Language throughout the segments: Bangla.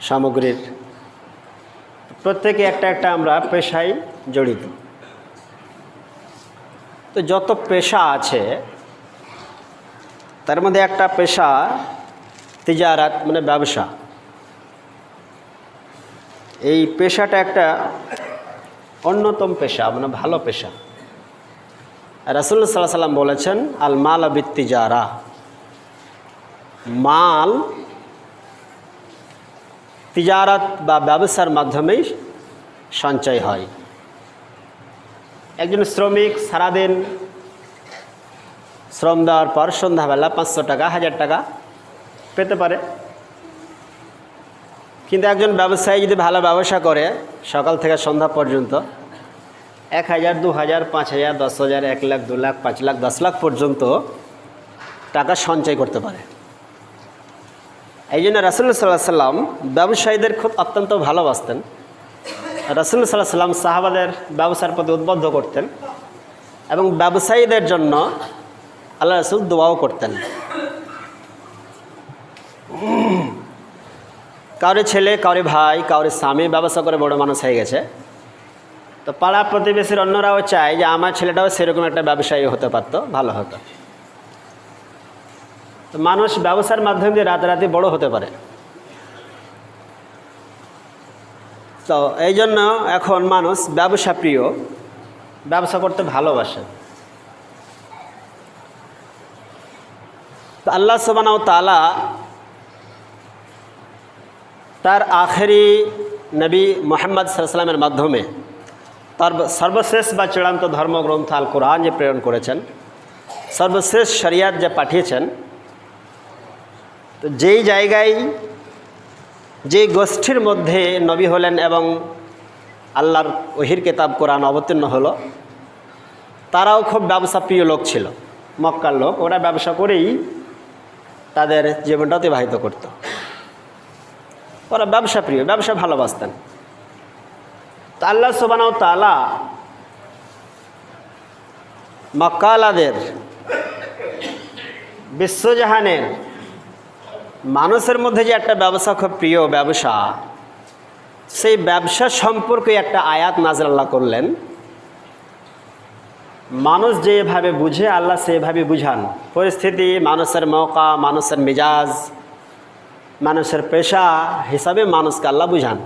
সামগ্রীর। প্রত্যেকে একটা একটা আমরা পেশায় জড়িত। তো যত পেশা আছে, তার মধ্যে একটা পেশা তিজারাত মানে ব্যবসা। এই পেশাটা একটা অন্যতম পেশা মানে ভালো পেশা। রাসুল্লাহ সাল্লাহ সাল্লাম বলেছেন আল মাল আবিত্তিজারা মাল তিজারাত বা ব্যবসার মাধ্যমেই সঞ্চয় হয়। একজন শ্রমিক সারাদিন শ্রম দেওয়ার পর সন্ধ্যাবেলা পাঁচশো টাকা, হাজার টাকা পেতে পারে। কিন্তু একজন ব্যবসায়ী যদি ভালো ব্যবসা করে, সকাল থেকে সন্ধ্যা পর্যন্ত এক হাজার, দু হাজার, পাঁচ হাজার, দশ হাজার, এক লাখ, দু লাখ, পাঁচ লাখ, দশ লাখ পর্যন্ত টাকা সঞ্চয় করতে পারে। এই জন্য রাসুল্লাহ সাল্লাহ সাল্লাম ব্যবসায়ীদের খুব অত্যন্ত ভালোবাসতেন। রাসুল্লাহ সাল্লাহ সাল্লাম সাহাবাদের ব্যবসার প্রতি উদ্বুদ্ধ করতেন এবং ব্যবসায়ীদের জন্য আল্লাহ রসুল দোয়াও করতেন। কারও ছেলে কারও ভাই কারও স্বামী ব্যবসা করে বড় মানুষ হয়ে গেছে। তো পাড়া প্রতিবেশীর অন্যরাও চায় যে আমার ছেলেটাও সেরকম একটা ব্যবসায়ী হতে পারতো, ভালো হতো। তো মানুষ ব্যবসার মাধ্যমে দিয়ে রাতারাতি বড় হতে পারে। তো এই জন্য এখন মানুষ ব্যবসা প্রিয়, ব্যবসা করতে ভালোবাসে। তো আল্লাহ সোবানাও তালা তার আখেরি নবী মোহাম্মদ সাল্লামের মাধ্যমে তার সর্বশেষ বা চূড়ান্ত ধর্মগ্রন্থ আল কোরআন যে প্রেরণ করেছেন সর্বশেষ শরিয়াত যে পাঠিয়েছেন তো যেই জায়গায় যে গোষ্ঠীর মধ্যে নবী হলেন এবং আল্লাহর ওহির কেতাব কোরআন অবতীর্ণ হলো, তারাও খুব ব্যবসা প্রিয় লোক ছিল, মক্কার লোক। ওরা ব্যবসা করেই তাদের জীবনটা অতিবাহিত করত। ওরা ব্যবসা প্রিয়, ব্যবসা ভালোবাসতেন। তো আল্লাহ সোবানাও তালা মক্কালাদের বিশ্বজাহানের মানুষের মধ্যে যে একটা ব্যবসা খুব প্রিয় ব্যবসা, সেই ব্যবসা সম্পর্কে একটা আয়াত নাজর আল্লাহ করলেন। মানুষ যেভাবে বুঝে, আল্লাহ সেভাবে বুঝান। পরিস্থিতি, মানুষের মৌকা মানুষের মেজাজ, মানুষের পেশা হিসাবে মানুষকে আল্লাহ বুঝান।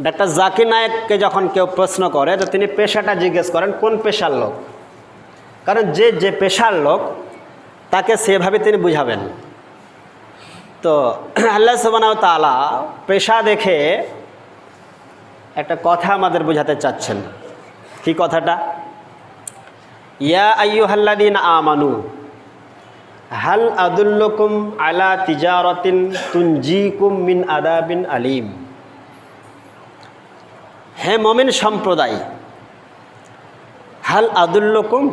ডাক্তার জাকির নায়ককে যখন কেউ প্রশ্ন করে, তো তিনি পেশাটা জিজ্ঞেস করেন, কোন পেশার লোক? কারণ যে যে পেশার লোক, তাকে সেভাবে তিনি বুঝাবেন। তো আল্লাহ সুবানাও তালা পেশা দেখে একটা কথা আমাদের বোঝাতে চাচ্ছেন। কি কথাটা? ইয়া আইয়ুহাল্লাদিন আমানু, হাল আদুল্লকুম আলা তিজারতিন তুনজিকুম মিন আদাবিন আলিম। হে মমিন সম্প্রদায়, হাল আদুল্লকুম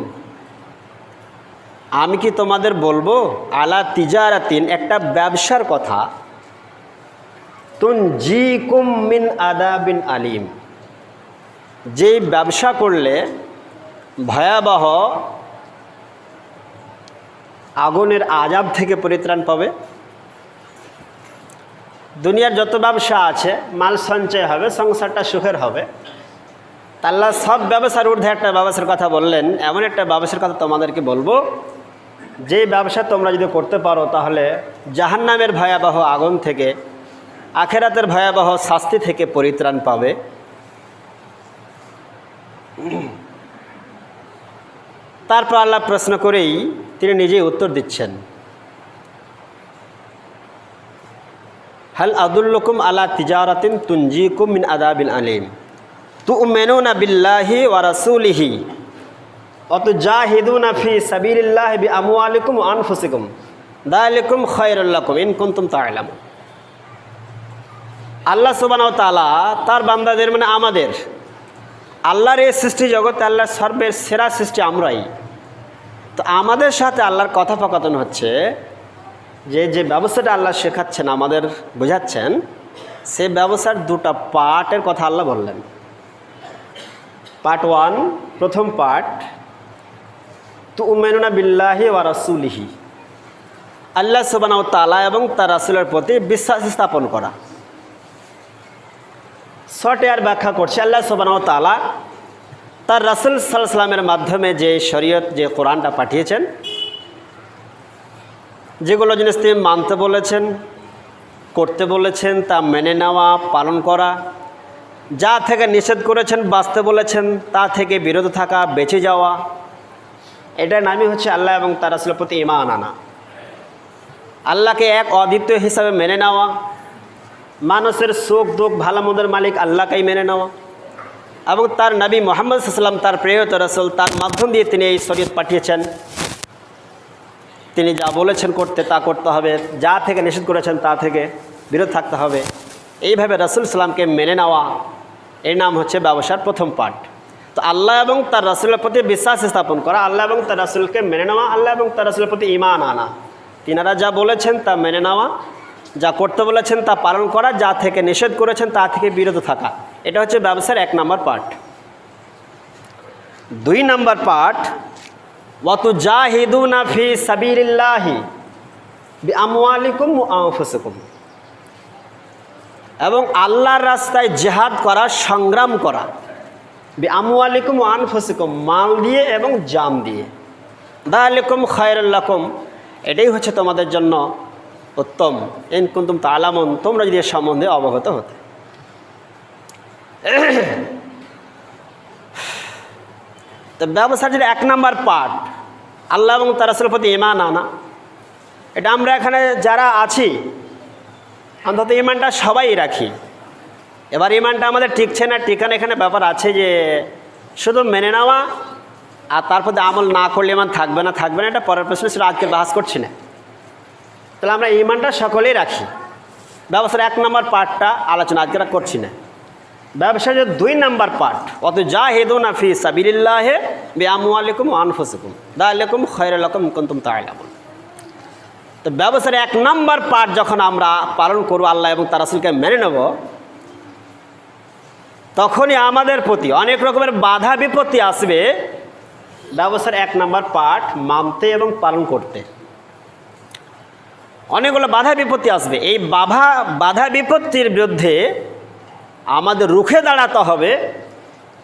আমি কি তোমাদের বলব? আলা তিজারাতিন, একটা ব্যবসার কথা। তুন জি কুম মিন আদাবিন আলিম। যেই ব্যবসা করলে ভয়াবহ আগুনের আজাব থেকে পরিত্রাণ পাবে। দুনিয়ার যত ব্যবসা আছে, মাল সঞ্চয় হবে, সংসারটা সুখের হবে। তাল্লা সব ব্যবসার ঊর্ধ্বে একটা ব্যবসার কথা বললেন। এমন একটা ব্যবসার কথা তোমাদেরকে বলব যে ব্যবসা তোমরা যদি করতে পারো, তাহলে জাহান্নামের ভয়াবহ আগুন থেকে, আখেরাতের ভয়াবহ শাস্তি থেকে পরিত্রাণ পাবে। তারপর আল্লাহ প্রশ্ন করেই তিনি নিজেই উত্তর দিচ্ছেন। হাল আদুল্লকুম আলা তিজারাতিন তুনজিকুম মিন আদাবিন আলিম। তু মেনুনা বিল্লাহি ওয়া অত জাহিদুনা ফি সাবিলিল্লাহ বি আমওয়ালিকুম ওয়া আনফুসিকুম। দালিকুম খায়রুল লাকুম, ইন কুনতুম আল্লাহ সুবহানাহু ওয়া তাআলা তার বান্দাদের মানে আমাদের, আল্লাহর এই সৃষ্টি জগতে আল্লাহর সর্বের সেরা সৃষ্টি আমরাই। তো আমাদের সাথে আল্লাহর কথোপকথন হচ্ছে যে যে ব্যবসাটা আল্লাহ শেখাচ্ছেন, আমাদের বোঝাচ্ছেন, সে ব্যবসার দুটা পার্টের কথা আল্লাহ বললেন। পার্ট ওয়ান, প্রথম পার্ট তু উমেনুনা বিল্লাহি ওয়া রাসুলিহি। আল্লাহ সুবানাও তালা এবং তার রাসুলের প্রতি বিশ্বাস স্থাপন করা। শর্টে আর ব্যাখ্যা করছে, আল্লাহ সোবানাও তালা তার রাসুল সাল্লামের মাধ্যমে যে শরীয়ত, যে কোরআনটা পাঠিয়েছেন, যেগুলো জিনিস তিনি মানতে বলেছেন, করতে বলেছেন, তা মেনে নেওয়া, পালন করা, যা থেকে নিষেধ করেছেন, বাঁচতে বলেছেন, তা থেকে বিরত থাকা, বেঁচে যাওয়া এটার নামই হচ্ছে আল্লাহ এবং তার রাসুলের প্রতি ইমান আনা। আল্লাহকে এক অদ্বিতীয় হিসাবে মেনে নেওয়া, মানুষের সুখ, দুঃখ ভালো মন্দের মালিক আল্লাহকেই মেনে নেওয়া এবং তার নবী মোহাম্মদ সাল্লাম তার প্রেয়ত রসুল, তার মাধ্যম দিয়ে তিনি এই শরীয়ত পাঠিয়েছেন। তিনি যা বলেছেন করতে, তা করতে হবে, যা থেকে নিষেধ করেছেন তা থেকে বিরত থাকতে হবে। এইভাবে রাসুল সাল্লামকে মেনে নেওয়া, এর নাম হচ্ছে ব্যবসার প্রথম পার্ট তো আল্লাহ এবং তার রাসুলের প্রতি বিশ্বাস স্থাপন করা, আল্লাহ এবং তার রসুলকে মেনে নেওয়া, আল্লাহ এবং তার রসুলের প্রতি ইমান আনা। তিনারা যা বলেছেন তা মেনে নেওয়া, যা করতে বলেছেন তা পালন করা, যা থেকে নিষেধ করেছেন তা থেকে বিরত থাকা। এটা হচ্ছে ব্যবসার এক নম্বর পার্ট দুই নম্বর পার্ট ওয়াতু জাহিদুনা ফি সাবিরিল্লাহি আমওয়ালিকুম আনফুসিকুম। এবং আল্লাহর রাস্তায় জেহাদ করা, সংগ্রাম করা। বি আমওয়ালিকুম আনফুসিকুম, মাল দিয়ে এবং জাম দিয়ে। দা দালিকুম খায়রুল্লাকুম এটাই হচ্ছে তোমাদের জন্য উত্তম। এন কুন্তুম তালামন, তোমরা যদি এর সম্বন্ধে অবগত হতে। তো ব্যবসার যেটা এক নাম্বার পার্ট আল্লাহ এবং তার প্রতি ইমান আনা। এটা আমরা এখানে যারা আছি, অন্তত ইমানটা সবাই রাখি। এবার ইমানটা আমাদের টিকছে না টিকানো এখানে ব্যাপার আছে যে শুধু মেনে নেওয়া আর তারপর আমল না করলে ইমান থাকবে না থাকবে না, এটা পরের প্রশ্ন ছিল, আজকে বাহাস করছি না। তাহলে আমরা ইমানটা সকলেই রাখি। ব্যবসার এক নম্বর পার্টটা আলোচনা, আজকে করছি না। ব্যবসার যে দুই নাম্বার পার্ট অত যা হেদু না ফি সাবিল্লাহে বে আমুয়ালিকুম আনফুসিকুম দা আলাইকুম খৈরালাকুম কুন্তুম তাইলামুন তো ব্যবসার এক নম্বর পার্ট যখন আমরা পালন করব আল্লাহ এবং তার রাসুলকে মেনে নেব তখনই আমাদের প্রতি অনেক রকমের বাধা বিপত্তি আসবে। ব্যবসার এক নাম্বার পাঠ, মানতে এবং পালন করতে। অনেকগুলো বাধা বিপত্তি আসবে। এই বাধা বাধা বিপত্তির বিরুদ্ধে আমাদের রুখে দাঁড়াতে হবে।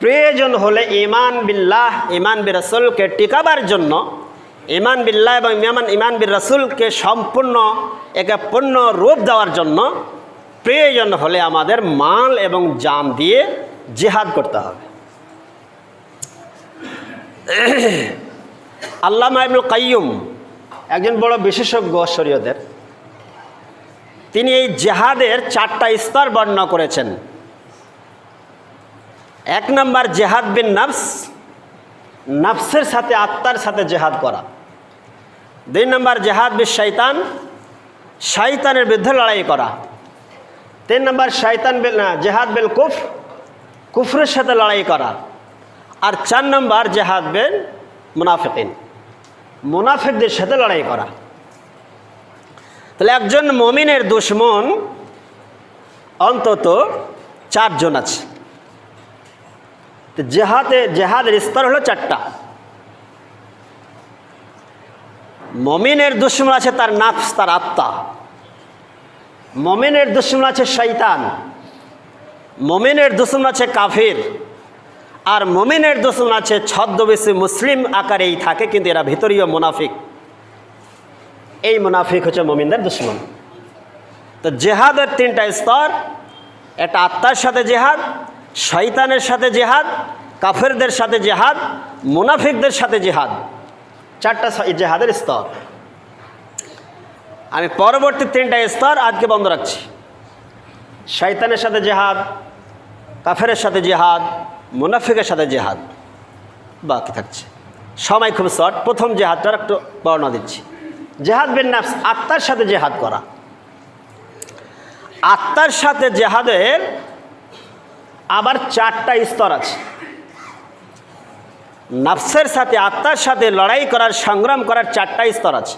প্রয়োজন হলে ইমান বিল্লাহ ইমান বি রসুলকে টিকাবার জন্য। ইমান বিল্লাহ এবং ইমান ইমান বি রসুলকে সম্পূর্ণ, একে পূর্ণ রূপ দেওয়ার জন্য। প্রয়োজন হলে আমাদের মাল এবং জান দিয়ে জেহাদ করতে হবে। আল্লাহ ইবনুল কাইয়ুম, একজন বড় বিশেষজ্ঞ শরীয়দের তিনি এই জেহাদের চারটা স্তর বর্ণনা করেছেন। এক নম্বর, জেহাদ বিন নফস, নফসের সাথে আত্মার সাথে জেহাদ করা। দুই নম্বর, জেহাদ বিন শৈতান শৈতানের বিরুদ্ধে লড়াই করা। তিন নম্বর শৈতান বিল, না, জেহাদ বেল কুফ, কুফরের সাথে লড়াই করা। আর চার নম্বর জেহাদ বেল মুনাফিকিন, মুনাফিকদের সাথে লড়াই করা। তাহলে একজন মমিনের দুশ্মন অন্তত চারজন আছে। জেহাদে, জেহাদের স্তর হলো চারটা। মমিনের দুশ্মন আছে, তার নাফস, তার আত্মা। মমিনের দুশ্মন আছে শৈতান মমেনের দুশ্মন আছে কাফির, আর মমিনের দুশ্মন আছে ছদ্মবেশী মুসলিম আকারেই থাকে, কিন্তু এরা ভিতরীয় মুনাফিক। এই মুনাফিক হচ্ছে মমিনদের দুশ্মন। তো জেহাদের তিনটা স্তর এটা আত্মার সাথে জেহাদ, শয়তানের সাথে জেহাদ, কাফেরদের সাথে জেহাদ, মুনাফিকদের সাথে জেহাদ। চারটা জেহাদের স্তর। আমি পরবর্তী তিনটা স্তর আজকে বন্ধ রাখছি। শয়তানের সাথে জেহাদ, কাফেরের সাথে জেহাদ, মুনাফিকের সাথে জেহাদ বাকি থাকছে। সময় খুব শর্ট প্রথম জেহাদটার একটু বর্ণনা দিচ্ছি। জেহাদ বিন নাফস, আত্মার সাথে জেহাদ করা। আত্মার সাথে জেহাদের আবার চারটা স্তর আছে। নাফসের সাথে আত্মার সাথে লড়াই করার, সংগ্রাম করার চারটা স্তর আছে।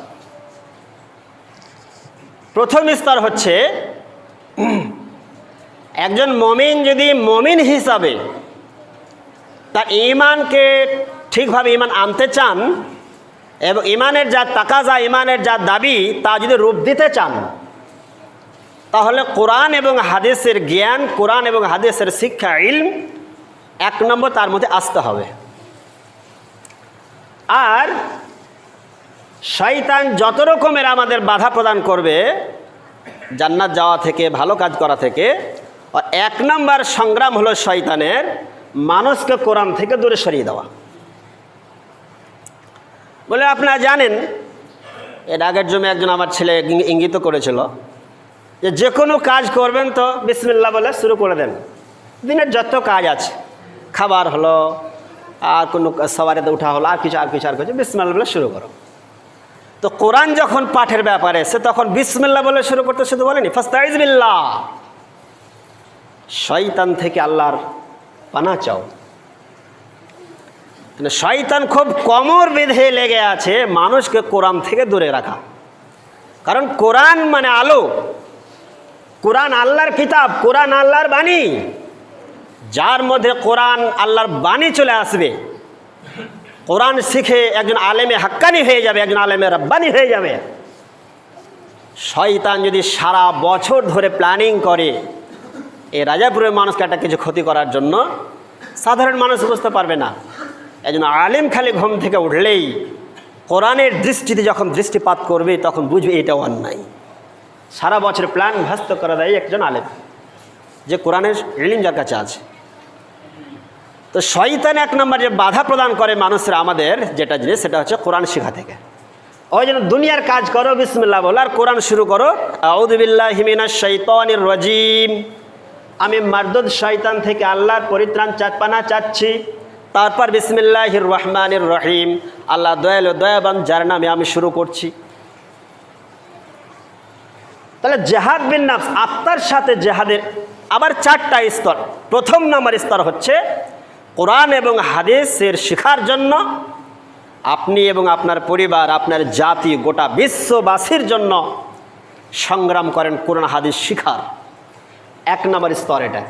প্রথম স্তর হচ্ছে, একজন মমিন যদি মমিন হিসাবে তার ইমানকে ঠিকভাবে ইমান আনতে চান এবং ইমানের যা তাকাজা ইমানের যা দাবি, তা যদি রূপ দিতে চান, তাহলে কোরআন এবং হাদিসের জ্ঞান, কোরআন এবং হাদিসের শিক্ষা, ইলম এক নম্বর তার মধ্যে আসতে হবে। আর শয়তান যত রকমের আমাদের বাধা প্রদান করবে, জান্নাত যাওয়া থেকে, ভালো কাজ করা থেকে এক নম্বর সংগ্রাম হলো শয়তানের মানুষকে কোরআন থেকে দূরে সরিয়ে দেওয়া। বলে আপনারা জানেন, এর আগের জমি একজন আমার ছেলে ইঙ্গি- ইঙ্গিত করেছিল যে যে কোনো কাজ করবেন তো বিসমিল্লা বলে শুরু করে দেন। দিনের যত কাজ আছে, খাবার হলো, আর কোনো সবারিতে উঠা হলো, আর কিছু আর কিছু আর কিছু বিসমিল্লা বলে শুরু করো। তো কোরআন যখন পাঠের ব্যাপারে, সে তখন বিসমিল্লা বলে শুরু করতে, শুধু বলেনি ফাস্তাইজ বিল্লাহ শয়তান থেকে আল্লাহর পানা চাও। শয়তান খুব কমর বেঁধে লেগে আছে মানুষকে কোরআন থেকে দূরে রাখা। কারণ কোরআন মানে আলো। কোরআন আল্লাহর কিতাব, কোরআন আল্লাহর বাণী। যার মধ্যে কোরআন আল্লাহর বাণী চলে আসবে কোরআন শিখে একজন আলেমে হাক্কানি হয়ে যাবে, একজন আলেমে রব্বানি হয়ে যাবে। শয়তান যদি সারা বছর ধরে প্ল্যানিং করে এই রাজাপুরের মানুষকে একটা কিছু ক্ষতি করার জন্য, সাধারণ মানুষ বুঝতে পারবে না। একজন আলেম খালি ঘুম থেকে উঠলেই, কোরআনের দৃষ্টিতে যখন দৃষ্টিপাত করবে, তখন বুঝবে এটা অন্যায়। সারা বছর প্ল্যান ভ্যস্ত করা দেয় একজন আলেম, যে কোরআনের ইলিম যার কাছে আছে। তো শয়তান এক নম্বর যে বাধা প্রদান করে মানুষের আমাদের যেটা জিনিস, সেটা হচ্ছে কোরআন শিখা থেকে। ওই জন্য দুনিয়ার কাজ করো, বিসমিল্লাহ বলো, আর কোরআন শুরু করো আউদুবিল্লাহ হিমিনা রজিম আমি মারদুদ শয়তান থেকে আল্লাহর পরিত্রাণ চাপানা চাচ্ছি তারপর বিসমিল্লাহির রহমানির রহিম আল্লাহ দয়াল দয়াবান যার নামে আমি শুরু করছি তাহলে জেহাদ বিন নাফস আত্মার সাথে জেহাদের আবার চারটা স্তর। প্রথম নম্বর স্তর হচ্ছে কোরআন এবং হাদিসের শেখার জন্য আপনি এবং আপনার পরিবার, আপনার জাতি, গোটা বিশ্ববাসীর জন্য সংগ্রাম করেন কোরআন হাদিস শিখার। এক নম্বর স্তর এটা।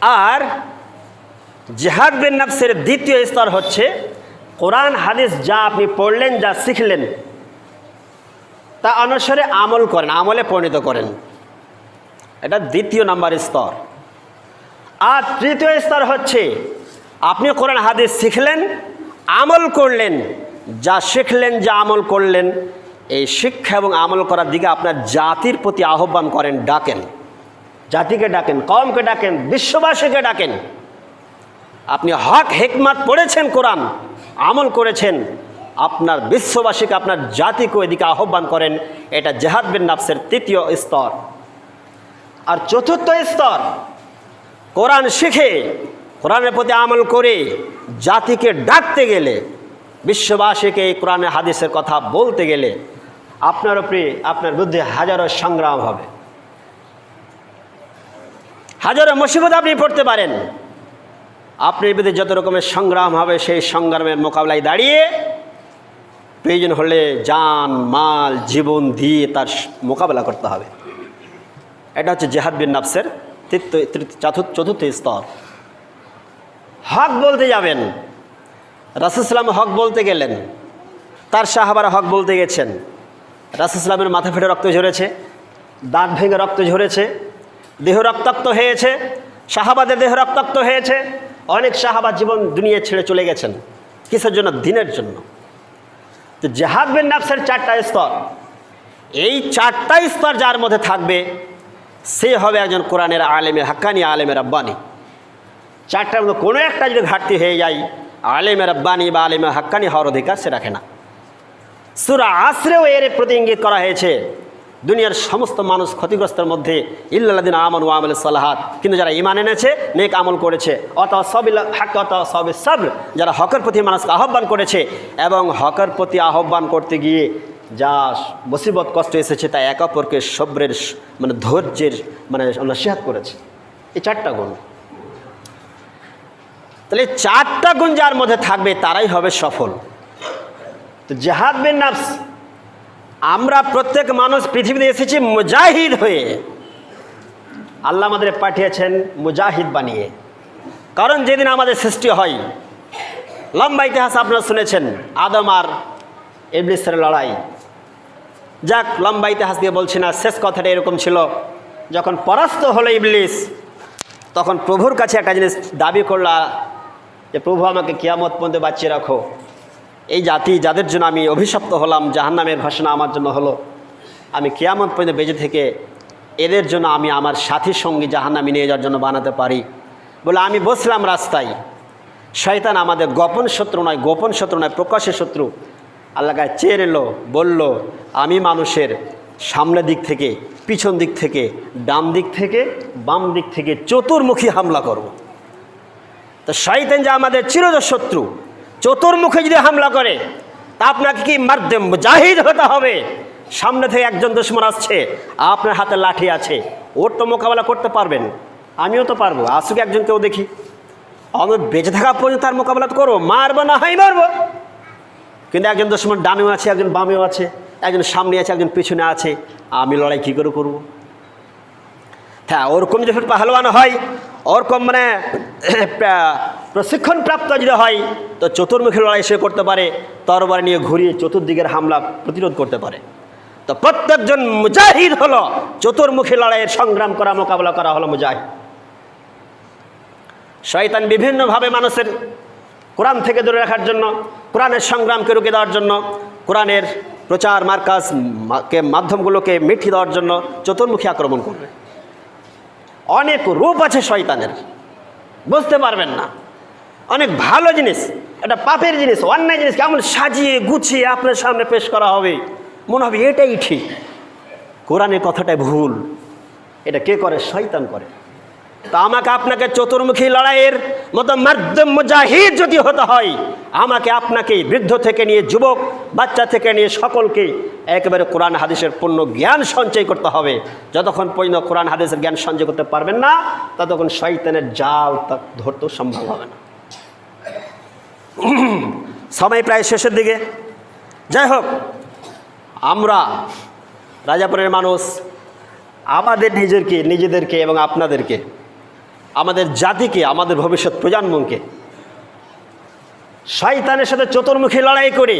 আর জেহাদ বিন দ্বিতীয় স্তর হচ্ছে কোরআন, হাদিস যা আপনি পড়লেন, যা শিখলেন, তা অনুসারে আমল করেন, আমলে পরিণত করেন। এটা দ্বিতীয় নাম্বার স্তর। আর তৃতীয় স্তর হচ্ছে, আপনি কোরআন হাদিস শিখলেন, আমল করলেন, যা শিখলেন, যা আমল করলেন, এই শিক্ষা এবং আমল করার দিকে আপনার জাতির প্রতি আহ্বান করেন, ডাকেন। জাতিকে ডাকেন কমকে ডাকেন, বিশ্ববাসীকে ডাকেন। আপনি হক, হেকমাত পড়েছেন কোরআন, আমল করেছেন, আপনার বিশ্ববাসীকে, আপনার জাতিকে এদিকে আহ্বান করেন, এটা জেহাদ বিন নাফসের তৃতীয় স্তর। আর চতুর্থ স্তর কোরআন শিখে, কোরআনের প্রতি আমল করে জাতিকে ডাকতে গেলে, বিশ্ববাসীকে এই কোরআনের হাদিসের কথা বলতে গেলে আপনার উপরে আপনার বিরুদ্ধে হাজারো সংগ্রাম হবে। হাজারো মুসিবত আপনি পড়তে পারেন। আপনার বিরুদ্ধে যত রকমের সংগ্রাম হবে, সেই সংগ্রামের মোকাবিলায় দাঁড়িয়ে প্রয়োজন হলে যান মাল, জীবন দিয়ে তার মোকাবেলা করতে হবে। এটা হচ্ছে জেহাদ বিন নাফসের চতুর্থ স্তর। হক বলতে যাবেন। রাসুসলাম হক বলতে গেলেন। তার সাহাবারা হক বলতে গেছেন। রাসুসলামের মাথা ফেটে রক্ত ঝরেছে, দাঁত ভেঙে রক্ত ঝরেছে, দেহ রক্তাক্ত হয়েছে, সাহাবাদের দেহ রক্তাক্ত হয়েছে। অনেক সাহাবাদ জীবন দুনিয়া ছেড়ে চলে গেছেন, কিসের জন্য? দিনের জন্য। তো জেহাদ বিন নাফসের চারটা স্তর। এই চারটা স্তর যার মধ্যে থাকবে সে হবে একজন কোরআনের আলেমে, হাক্কানি আলেমের আব্বানি চারটার মধ্যে কোনো একটা যদি ঘাটতি হয়ে যায় আলেমের আব্বানি বা আলেমের হাক্কানি হওয়ার অধিকার সে রাখে না। সুরা আশ্রেও এর প্রতি ইঙ্গিত করা হয়েছে, দুনিয়ার সমস্ত মানুষ ক্ষতিগ্রস্তের মধ্যে ইল্লাদিন আমন ওয়ামল সালাহাত। কিন্তু যারা ইমান এনেছে, নেক আমল করেছে অত সবিল হাক অত সবে সব যারা হকের প্রতি মানুষকে আহ্বান করেছে এবং হকের প্রতি আহ্বান করতে গিয়ে যা মুসিবত কষ্ট এসেছে তা এক অপরকে সব্রের মানে ধৈর্যের মানে নসিহাত করেছে। এই চারটা গুণ। তাহলে চারটা গুণ যার মধ্যে থাকবে তারাই হবে সফল। তো জেহাদ বিন আমরা প্রত্যেক মানুষ পৃথিবীতে এসেছি মুজাহিদ হয়ে। আল্লাহ আমাদের পাঠিয়েছেন মুজাহিদ বানিয়ে। কারণ যেদিন আমাদের সৃষ্টি হয়, লম্বা ইতিহাস আপনারা শুনেছেন, আদম আর ইবলিসের লড়াই। যাক লম্বা ইতিহাস দিয়ে বলছি না, শেষ কথাটা এরকম ছিল। যখন পরাস্ত হলো ইবলিস, তখন প্রভুর কাছে একটা জিনিস দাবি করলা যে, প্রভু, আমাকে কিয়ামত পর্যন্ত বাঁচিয়ে রাখো। এই জাতি যাদের জন্য আমি অভিশপ্ত হলাম, জাহান্নামের ঘোষণা আমার জন্য হলো। আমি কিয়ামত পর্যন্ত বেঁচে থেকে এদের জন্য আমি আমার সাথীর সঙ্গে জাহান্নামি নিয়ে যাওয়ার জন্য বানাতে পারি। বলে, আমি বসলাম রাস্তায়। শয়তান আমাদের গোপন শত্রু নয়, গোপন শত্রু নয় প্রকাশের শত্রু। আল্লাহ চেয়ে এলো বলল, আমি মানুষের সামনের দিক থেকে, পিছন দিক থেকে, ডান দিক থেকে, বাম দিক থেকে চতুর্মুখী হামলা করব। তো শয়তান যে আমাদের চিরজ শত্রু চতুর্মুখে যদি হামলা করে, তা আপনাকে কি মারদে মুজাহিদ হতে হবে? সামনে থেকে একজন দুশ্মন আসছে, আপনার হাতে লাঠি আছে, ওর তো মোকাবেলা করতে পারবেন, আমিও তো পারব, আসুক একজন কেউ দেখি। আমি বেঁচে থাকা পর্যন্ত তার মোকাবেলা করব, মারবো না হয় মারবো। কিন্তু একজন দুশ্মন ডানেও আছে, একজন বামেও আছে, একজন সামনে আছে, একজন পিছনে আছে। আমি লড়াই কী করে করব? হ্যাঁ ওরকম যখন পাহলওয়ান হয়, ওরকম মানে প্রশিক্ষণ প্রাপ্ত যদি হয়, তো চতুর্মুখী লড়াই সে করতে পারে, তরবার নিয়ে ঘুরিয়ে চতুর্দিকের হামলা প্রতিরোধ করতে পারে। তো প্রত্যেকজন মুজাহিদ হলো চতুর্মুখী লড়াইয়ের সংগ্রাম করা, মোকাবেলা করা হলো মুজাহিদ। শয়তান বিভিন্নভাবে মানুষের কোরআন থেকে দূরে রাখার জন্য, কোরআনের সংগ্রামকে রুখে দেওয়ার জন্য, কোরআনের প্রচার মার্কাজ কে মাধ্যমগুলোকে মিঠিয়ে দেওয়ার জন্য চতুর্মুখী আক্রমণ করবে। অনেক রূপ আছে শয়তানের, বুঝতে পারবেন না। অনেক ভালো জিনিস, একটা পাপের জিনিস, অন্যায় জিনিস, কেমন সাজিয়ে গুছিয়ে আপনার সামনে পেশ করা হবে, মনে হবে এটাই ঠিক। কোরআনের কথাটাই ভুল, এটা কে করে? শয়তান করে। তা আমাকে আপনাকে চতুর্মুখী লড়াইয়ের মতো মাধ্যম মুজাহিদ যদি হতে হয়, আমাকে আপনাকে বৃদ্ধ থেকে নিয়ে যুবক, বাচ্চা থেকে নিয়ে সকলকে একেবারে কোরআন হাদিসের পূর্ণ জ্ঞান সঞ্চয় করতে হবে। যতক্ষণ পর্যন্ত কোরআন হাদিসের জ্ঞান সঞ্চয় করতে পারবেন না, ততক্ষণ শয়তানের জাল তা ধরতেও সম্ভব হবে না। সময় প্রায় শেষের দিকে। যাই হোক, আমরা রাজাপুরের মানুষ, আমাদের নিজেরকে, নিজেদেরকে এবং আপনাদেরকে আমাদের জাতিকে, আমাদের ভবিষ্যৎ প্রজন্মকে শয়তানের সাথে চতুর্মুখী লড়াই করে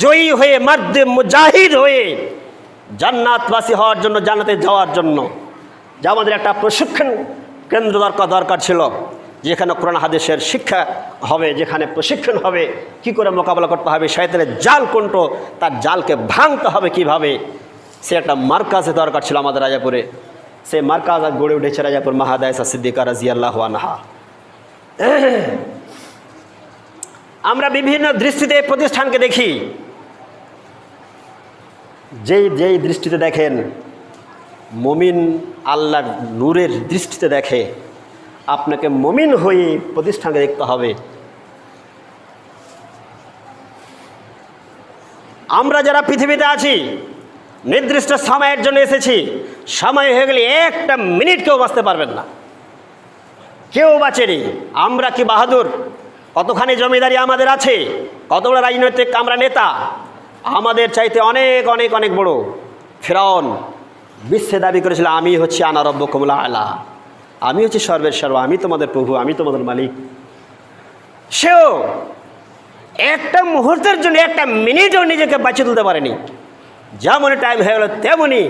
জয়ী হয়ে মাধ্যে মুজাহিদ হয়ে জান্নাতবাসী হওয়ার জন্য, জান্নাতে যাওয়ার জন্য যা আমাদের একটা প্রশিক্ষণ কেন্দ্র দরকার দরকার ছিল, যেখানে কোরআন হাদিসের শিক্ষা হবে, যেখানে প্রশিক্ষণ হবে, কি করে মোকাবেলা করতে হবে, শয়তানের জাল কোনট তার জালকে ভাঙতে হবে কীভাবে, সে একটা মার্কাজে দরকার ছিল আমাদের রাজাপুরে। সে মার্কাজ গড়ে উঠেছে রাজাপুর মাহাদায়সা সিদ্দিকা রাজিয়াল্লাহ আনহা আমরা বিভিন্ন দৃষ্টিতে এই প্রতিষ্ঠানকে দেখি যেই যেই দৃষ্টিতে দেখেন মমিন আল্লাহর নূরের দৃষ্টিতে দেখে আপনাকে মমিন হয়ে প্রতিষ্ঠানকে দেখতে হবে আমরা যারা পৃথিবীতে আছি নির্দিষ্ট সময়ের জন্য এসেছি। সময় হয়ে গেলে একটা মিনিট কেউ বাঁচতে পারবেন না। কেউ বাঁচেনি। আমরা কি বাহাদুর? কতখানি জমিদারি আমাদের আছে? কতগুলো রাজনৈতিক আমরা নেতা? আমাদের চাইতে অনেক অনেক অনেক বড়। ফেরাউন, বিশ্বে দাবি করেছিল, আমি হচ্ছি আনারব্য কমলা আলা। আমি হচ্ছি সর্বের সর্ব। আমি তোমাদের প্রভু, আমি তোমাদের মালিক। সেও একটা মুহূর্তের জন্য, একটা মিনিটও নিজেকে বাঁচিয়ে তুলতে পারেনি। যেমনই টাইম হয়ে গেল, তেমনই।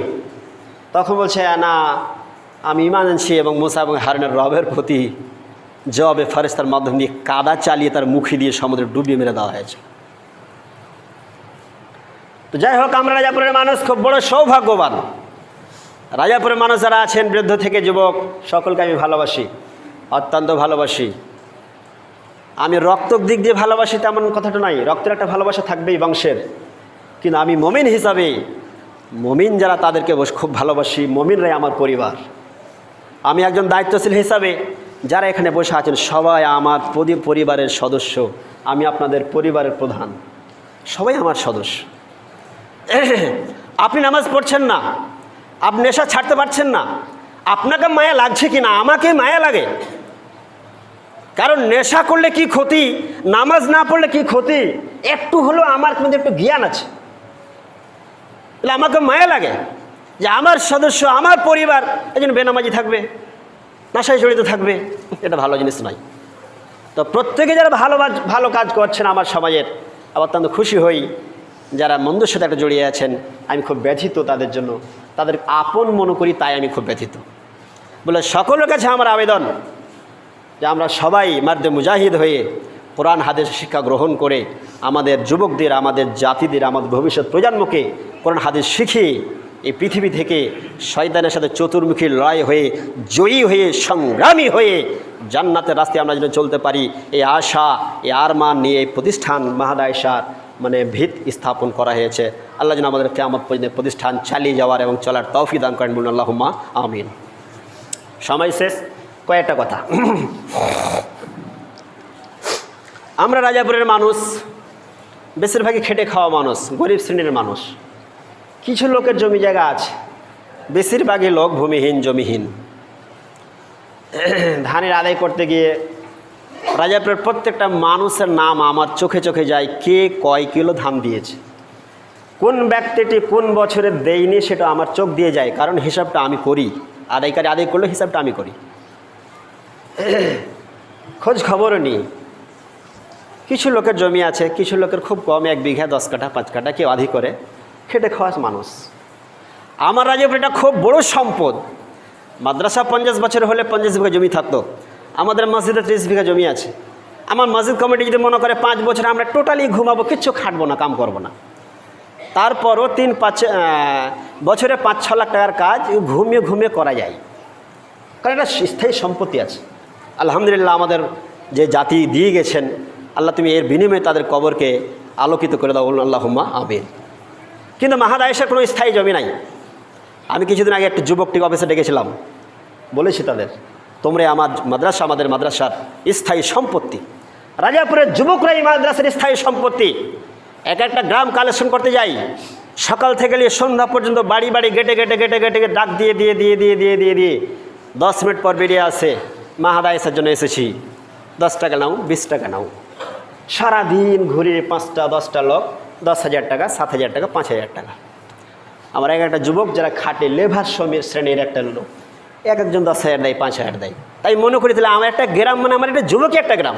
তখন বলছে, না, আমি ইমান আনছি এবং মুসা এবং হারুনের রবের প্রতি জবে ফারেস্তার মাধ্যমে দিয়ে কাদা চালিয়ে তার মুখে দিয়ে সমুদ্রে ডুবিয়ে মেরে দেওয়া হয়েছে। তো যাই হোক, আমরা রাজাপুরের মানুষ, খুব বড় সৌভাগ্যবান। রাজাপুরের মানুষ যারা আছেন, বৃদ্ধ থেকে যুবক, সকলকে আমি ভালোবাসি, অত্যন্ত ভালোবাসি। আমি রক্তর দিক দিয়ে ভালোবাসি, তেমন কথাটা নাই। রক্তের একটা ভালোবাসা থাকবেই বংশের। কিন্তু আমি মমিন হিসাবে, মমিন যারা তাদেরকে বস, খুব ভালোবাসি, মমিনরাই আমার পরিবার। আমি একজন দায়িত্বশীল হিসাবে যারা এখানে বসে আছেন, সবাই আমার পরি- পরিবারের সদস্য। আমি আপনাদের পরিবারের প্রধান। সবাই আমার সদস্য। আপনি নামাজ পড়ছেন না। আপনি নেশা ছাড়তে পারছেন না। আপনাকে মায়া লাগছে কি না? আমাকে মায়া লাগে। কারণ নেশা করলে কি ক্ষতি? নামাজ না পড়লে কি ক্ষতি? একটু হলেও আমার মধ্যে একটু জ্ঞান আছে। তাহলে আমাকে মায়া লাগে যে আমার সদস্য, আমার পরিবার একজন বেনামাজি থাকবে নেশায় জড়িত থাকবে, এটা ভালো জিনিস নয়। তো প্রত্যেকে যারা ভালো ভালো কাজ করছেন আমার সমাজের অত্যন্ত খুশি হই যারা মন্দর সাথে একটা জড়িয়ে আছেন, আমি খুব ব্যথিত তাদের জন্য। তাদের আপন মনে করি, তাই আমি খুব ব্যথিত। বলে সকলের কাছে আমার আবেদন যে আমরা সবাই মার্দে মুজাহিদ হয়ে কোরআন, হাদিস, শিক্ষা গ্রহণ করে আমাদের যুবকদের, আমাদের জাতিদের, আমাদের ভবিষ্যৎ প্রজন্মকে কোরআন, হাদিস শিখিয়ে এই পৃথিবী থেকে শয়তানের সাথে চতুর্মুখী লড়াই হয়ে, জয়ী হয়ে, সংগ্রামী হয়ে জান্নাতের রাস্তায় আমরা যেন চলতে পারি, এই আশা, এই আরমান নিয়ে এই প্রতিষ্ঠান মাহাদায়সার মানে ভিত স্থাপন করা হয়েছে। আল্লাহ যেন আমাদের কেমন পর্যন্ত প্রতিষ্ঠান চালিয়ে যাওয়ার এবং চলার তৌফি দান করেন বলুন আল্লাহুম্মা, আমিন। সময় শেষ, কয়েকটা কথা। আমরা রাজাপুরের মানুষ, বেশিরভাগই খেটে খাওয়া মানুষ, গরিব শ্রেণির মানুষ। কিছু লোকের জমি জায়গা আছে, বেশিরভাগই লোক ভূমিহীন, জমিহীন। ধানের আদায় করতে গিয়ে রাজাপুরের প্রত্যেকটা মানুষের নাম আমার চোখে চোখে যায়, কে কয় কিলো ধান দিয়েছে। কোন ব্যক্তিটি কোন বছরে দেয়নি সেটা আমার চোখ দিয়ে যায়, কারণ হিসাবটা আমি করি। আদায়কারী আদায় করলে হিসাবটা আমি করি। খোঁজ খবরও নিই। কিছু লোকের জমি আছে, কিছু লোকের খুব কম, এক বিঘা, দশ কাঠা, পাঁচ কাঠা, কেউ আধি করে। খেটে খাওয়া মানুষ। আমার রাজ্যের এটা খুব বড় সম্পদ। মাদ্রাসা পঞ্চাশ বছর হলে পঞ্চাশ বিঘা জমি থাকতো। আমাদের মসজিদে ত্রিশ বিঘা জমি আছে। আমার মসজিদ কমিটি যদি মনে করে পাঁচ বছর আমরা টোটালি ঘুমাবো, কিচ্ছু খাটবো না, কাম করব না। তারপরও তিন, পাঁচ বছরে পাঁচ, ছ লাখ টাকার কাজ ঘুমিয়ে ঘুমিয়ে করা যায়। কারণ এটা স্থায়ী সম্পত্তি আছে। আলহামদুলিল্লাহ আমাদের যে জাতি দিয়ে গেছেন আল্লাহ তুমি এর বিনিময়ে তাদের কবরকে আলোকিত করে দাও আল্লাহ হুম্মা আমিন। কিন্তু মাহাদায়েশের কোনো স্থায়ী জমি নাই। আমি কিছুদিন আগে একটা যুবকটিকে অফিসে ডেকেছিলাম। বলেছি তাদের, তোমরা আমার মাদ্রাসা, আমাদের মাদ্রাসার স্থায়ী সম্পত্তি। রাজাপুরের যুবকরা এই মাদ্রাসার স্থায়ী সম্পত্তি। এক একটা গ্রাম কালেকশন করতে যাই। সকাল থেকে নিয়ে সন্ধ্যা পর্যন্ত বাড়ি বাড়ি গেটে গেটে গেটে গেটে ডাক দিয়ে দিয়ে দিয়ে দিয়ে দিয়ে দিয়ে দিয়ে দশ মিনিট পর বেরিয়ে আসে মাহাদায়েসের জন্য এসেছি। দশ টাকা নাও, বিশ টাকা নাও। সারাদিন ঘুরে পাঁচটা, দশটা লোক, দশ হাজার টাকা, সাত হাজার টাকা, পাঁচ হাজার টাকা। আমার এক একটা যুবক, যারা খাটে লেভার শ্রমিক শ্রেণির একটা লোক। এক একজন দশ হাজার দেয়, পাঁচ হাজার দেয়। তাই মনে করি তাহলে আমার একটা গ্রাম মানে আমার একটা যুবকই একটা গ্রাম।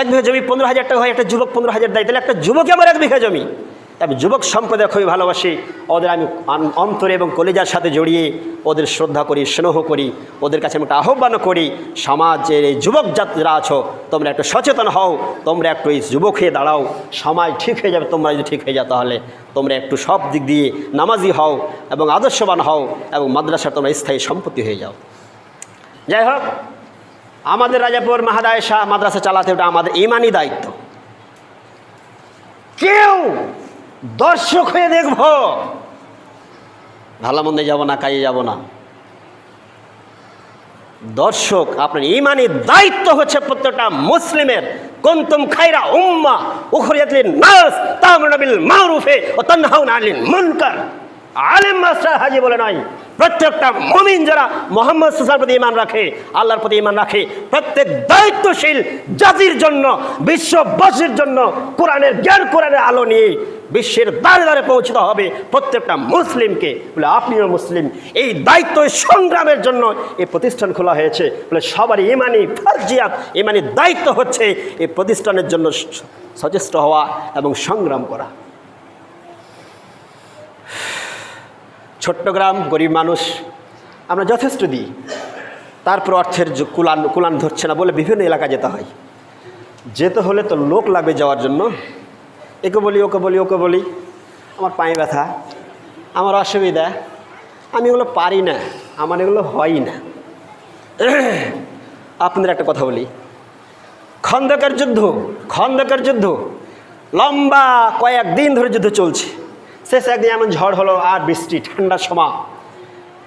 এক বিঘা জমি পনেরো হাজার টাকা হয়, একটা যুবক পনেরো হাজার দেয়, তাহলে একটা যুবকই আমার এক বিঘা জমি। আমি যুবক সম্প্রদায় খুবই ভালোবাসি। ওদের আমি অন্তরে এবং কলেজার সাথে জড়িয়ে ওদের শ্রদ্ধা করি, স্নেহ করি, ওদের কাছে আমি একটা আহ্বানও করি, সমাজের এই যুবক যারা আছো, তোমরা একটু সচেতন হও, তোমরা একটু এই যুবক হয়ে দাঁড়াও সমাজ ঠিক হয়ে যাবে, তোমরা যদি ঠিক হয়ে যাও তাহলে তোমরা একটু সব দিক দিয়ে নামাজি হও এবং আদর্শবান হও এবং মাদ্রাসা তোমরা স্থায়ী সম্পত্তি হয়ে যাও। যাই হোক, আমাদের রাজাপুর মাহাদায় শাহ মাদ্রাসা চালাতে ওটা আমাদের ইমানই দায়িত্ব। কেউ দর্শক হয়ে দেখব। ভালো মন্দে যাব না, কাজে যাব না। দর্শক, আপনার ইমানি দায়িত্ব হচ্ছে প্রত্যেকটা মুসলিমের। কন্তুম খাইরা উম্মা উখরিয়াতলিন নাস তা'মুরুনা বিল মারুফে ওয়া তানহাউনা আনিল মুনকার। আলেম মাস্টার হাজি বলে নয়, প্রত্যেকটা মুমিন যারা মোহাম্মদ সুসার প্রতি ইমান রাখে, আল্লাহর প্রতি ইমান রাখে, প্রত্যেক দায়িত্বশীল জাতির জন্য, বিশ্ববাসীর জন্য, কোরআনের জ্ঞান কোরআনের আলো নিয়ে বিশ্বের দ্বারে দ্বারে পৌঁছতে হবে। প্রত্যেকটা মুসলিমকে বলে, আপনিও মুসলিম। এই দায়িত্ব সংগ্রামের জন্য এই প্রতিষ্ঠান খোলা হয়েছে। বলে সবারই ইমানি ফার্জিয়াত, ইমানি দায়িত্ব হচ্ছে এই প্রতিষ্ঠানের জন্য সচেষ্ট হওয়া এবং সংগ্রাম করা। ছোট্ট গ্রাম গরিব মানুষ, আমরা যথেষ্ট দিই। তারপর অর্থের কুলান কুলান ধরছে না বলে বিভিন্ন এলাকা যেতে হয়। যেতে হলে তো লোক লাগবে যাওয়ার জন্য। একে বলি, ওকে বলি ওকে বলি। আমার পায়ে ব্যথা, আমার অসুবিধা। আমি এগুলো পারি না, আমার এগুলো হয় না। আপনাদের একটা কথা বলি। খন্দকের যুদ্ধ খন্দকের যুদ্ধ। লম্বা কয়েক দিন ধরে যুদ্ধ চলছে। শেষ একদিন এমন ঝড় হলো, আর বৃষ্টি, ঠান্ডার সময়।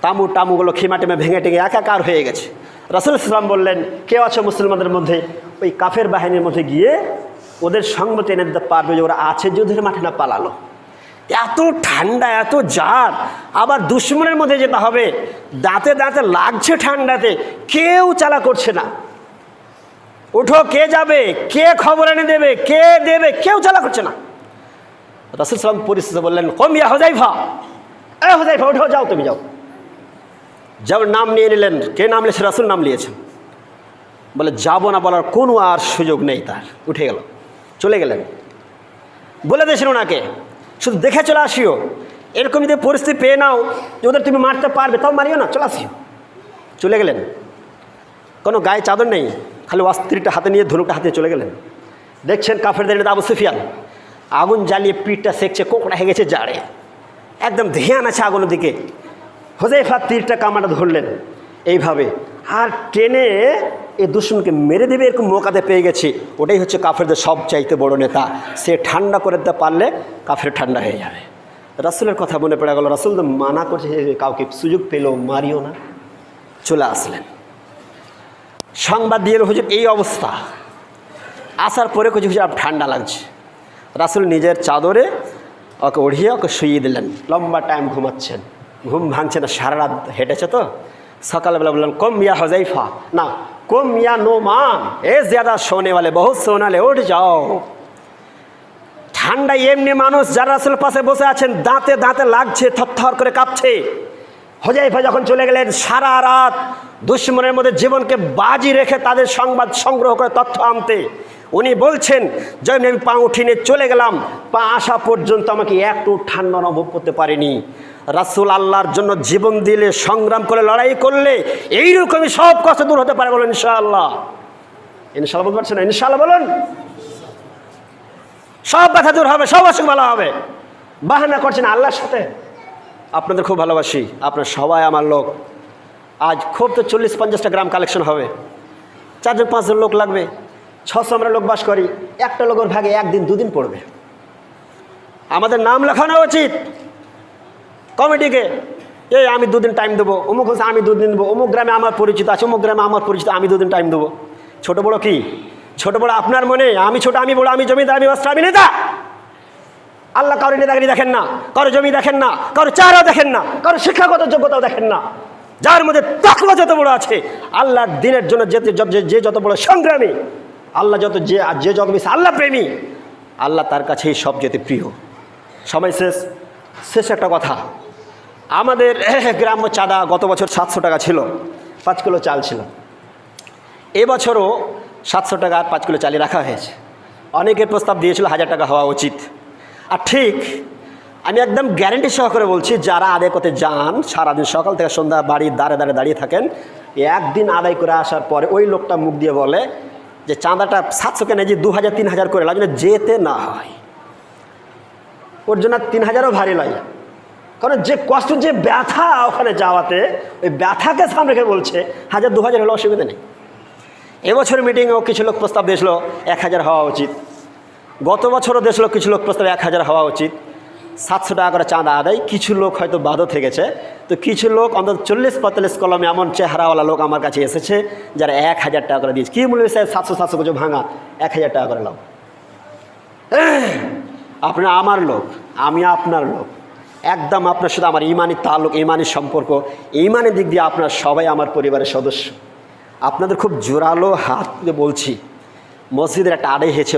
তামু টামুগুলো খিমা টেমে ভেঙে টেঙে একাকার হয়ে গেছে। রাসুল ইসলাম বললেন কেউ আছে মুসলমানদের মধ্যে? ওই কাফের বাহিনীর মধ্যে গিয়ে ওদের সঙ্গ টেনে দিতে পারবে যে ওরা আছে, যুদ্ধের মাঠে না পালালো। এত ঠান্ডা, এত জার আবার দুশ্মনের মধ্যে যেতে হবে, দাঁতে দাঁতে লাগছে ঠান্ডাতে, কেউ চালা করছে না। উঠো কে যাবে, কে খবর এনে দেবে, কে দেবে, কেউ চালা করছে না। রাসুল সালাম পরিস্থিতি বললেন কমিয়া হোজাইফা এ হোজাইফা উঠো যাও তুমি, যাও। যাও, নাম নিয়ে নিলেন। কে নাম নিয়েছে? রাসুল নাম নিয়েছেন। বলে, যাব না বলার কোনো আর সুযোগ নেই তার। উঠে গেল। চলে গেলেন। বলে দিয়েছেন ওনাকে, শুধু দেখে চলে আসিও। এরকম যদি পরিস্থিতি পেয়ে নাও যে ওদের তুমি মারতে পারবে, তাও মারিও না, চলে আসিও। চলে গেলেন। কোনো গায়ে চাদর নেই, খালি অস্ত্রীটা হাতে নিয়ে ধনুকটা হাতে চলে গেলেন। দেখছেন কাফেরদের আবু সুফিয়ান, আগুন জ্বালিয়ে পিঠটা সেকছে, কোকড়া হয়ে গেছে জাড়ে। একদম ধ্যান আছে আগুনের দিকে। হোজাইফা তীরটা কামাটা ধরলেন। এইভাবে আর টেনে এই দুশ্মনকে মেরে দেবে এরকম মোকাতে পেয়ে গেছি। ওটাই হচ্ছে কাফেরদের সব চাইতে বড় নেতা। সে ঠান্ডা করে দিতে পারলে কাফের ঠান্ডা হয়ে যাবে। রাসুলের কথা মনে পড়ে গেল, রাসুল তো মানা করছে কাউকে সুযোগ পেলেও মারিও না। চলে আসলেন। সংবাদ দিয়ে হুজুর, এই অবস্থা। আসার পরে কিছু হুজুর ঠান্ডা লাগছে। রাসুল নিজের চাদরে ওকে ওড়িয়ে ওকে শুইয়ে দিলেন। লম্বা টাইম ঘুমাচ্ছেন। ঘুম ভাঙছে না, সারা রাত হেঁটেছে তো। সকালবেলা বললেন কম মিয়া হজাইফা না, কম মিয়া নো মান এ জাদা সোনে वाले বহুত সোনালে উঠ যাও। ঠান্ডায় এমনি মানুষ যারা রাসুল পাশে বসে আছেন, দাঁতে দাঁতে লাগছে, থরথর করে কাঁপছে। হোজাইফা যখন চলে গেলেন, সারা রাত দুশ্মনের মধ্যে জীবনকে বাজি রেখে তাদের সংবাদ সংগ্রহ করে তথ্য আনতে, উনি বলছেন যখন আমি পা উঠিনে চলে গেলাম। পা আসা পর্যন্ত আমাকে একটু ঠান্ডা অনুভব করতে পারিনি। রাসুল আল্লাহর জন্য জীবন দিলে, সংগ্রাম করে, লড়াই করলে এইরকমই সব কষ্ট দূর হতে পারে বলেন ইনশাআল্লাহ। ইনশাআল্লাহ বলতে পারছেন ইনশাআল্লাহ বলুন। সব ব্যথা দূর হবে, সব অসুখ ভালো হবে। বাহানা করছেন আল্লাহর সাথে। আপনাদের খুব ভালোবাসি, আপনার সবাই আমার লোক। আজ খুব তো চল্লিশ পঞ্চাশটা গ্রাম কালেকশন হবে। চারজন, পাঁচজন লোক লাগবে। ছশো আমরা লোক বাস করি। একটা লোকের ভাগে একদিন, দুদিন পড়বে। আমাদের নাম লেখানো উচিত। কমিটিকে, এই আমি দুদিন টাইম দেবো, অমুক হচ্ছে আমি দুদিন দেবো, অমুক গ্রামে আমার পরিচিত আছে, অমুক গ্রামে আমার পরিচিত, আমি দুদিন টাইম দেবো। ছোটো বড়ো কি? ছোট বড় আপনার মনে, আমি ছোট, আমি বড়, আমি জমিদার, আমি অস্ত্র, আমি নেতা। আল্লাহ কারও নেতাগিরি দেখেন না, কারও জমি দেখেন না, কারও চারাও দেখেন না, কারও শিক্ষাগত যোগ্যতাও দেখেন না। যার মধ্যে তাকওয়া যত বড় আছে আল্লাহর দিনের জন্য যে- যে যত বড় সংগ্রামী, আল্লাহ যত যে যে যত আল্লাহ প্রেমী, আল্লাহ তার কাছেই সব যেতে প্রিয়। সময় শেষ শেষ একটা কথা। আমাদের গ্রাম্য চাঁদা গত বছর সাতশো টাকা ছিল, পাঁচ কিলো চাল ছিল। এবছরও সাতশো টাকা আর পাঁচ কিলো চালিয়ে রাখা হয়েছে। অনেকের প্রস্তাব দিয়েছিল হাজার টাকা হওয়া উচিত। আর ঠিক আমি একদম গ্যারেন্টি সহকারে বলছি, যারা আদায় করতে যান, সারাদিন সকাল থেকে সন্ধ্যা বাড়ির দ্বারে দ্বারে দাঁড়িয়ে থাকেন, একদিন আদায় করে আসার পরে ওই লোকটা মুখ দিয়ে বলে যে, চাঁদাটা সাতশো কেনে? যে দু হাজার, তিন হাজার করে লাগে যেন যেতে না হয়। ওর জন্য তিন হাজারও ভারী লাগে কারণ যে কষ্ট, যে ব্যথা ওখানে যাওয়াতে, ওই ব্যথাকে সামনে রেখে বলছে, হাজার, দু হাজার হলে অসুবিধা নেই। এবছর মিটিংয়েও কিছু লোক প্রস্তাব দিয়েছিল, এক হাজার হওয়া উচিত। গত বছরও দিয়েছিল কিছু লোক প্রস্তাব, এক হাজার হওয়া উচিত। সাতশো টাকা করে চাঁদা আদায়। কিছু লোক হয়তো বাদও থেকেছে তো কিছু লোক, অন্তত চল্লিশ, পঁয়তাল্লিশ কলমে এমন চেহারাওয়ালা লোক আমার কাছে এসেছে, যারা এক হাজার টাকা করে দিয়েছে। কী মূল্য স্যার সাতশো সাতশো কিছু ভাঙা, এক হাজার টাকা করে লাও আপনার আমার লোক, আমি আপনার লোক। একদম আপনার সাথে আমার ইমানি তালুক, ইমানি সম্পর্ক ইমানের দিক দিয়ে আপনার সবাই আমার পরিবারের সদস্য। আপনাদের খুব জোরালো হাত বলছি, মসজিদের একটা আড়ে হয়েছে